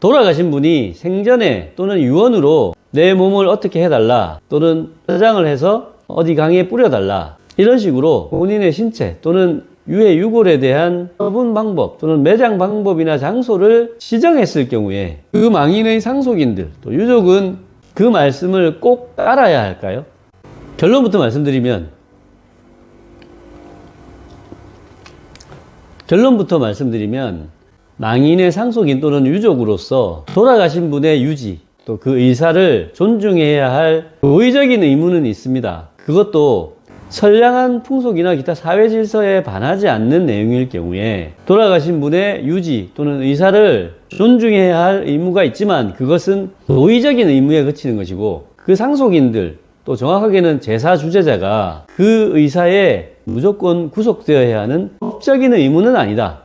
돌아가신 분이 생전에 또는 유언으로 내 몸을 어떻게 해달라 또는 저장을 해서 어디 강에 뿌려달라 이런 식으로 본인의 신체 또는 유해 유골에 대한 처분 방법 또는 매장 방법이나 장소를 지정했을 경우에 그 망인의 상속인들 또 유족은 그 말씀을 꼭 따라야 할까요? 결론부터 말씀드리면 결론부터 말씀드리면 망인의 상속인 또는 유족으로서 돌아가신 분의 유지 또 그 의사를 존중해야 할 도의적인 의무는 있습니다. 그것도 선량한 풍속이나 기타 사회 질서에 반하지 않는 내용일 경우에 돌아가신 분의 유지 또는 의사를 존중해야 할 의무가 있지만 그것은 도의적인 의무에 그치는 것이고 그 상속인들 또 정확하게는 제사 주제자가 그 의사에 무조건 구속되어야 하는 법적인 의무는 아니다.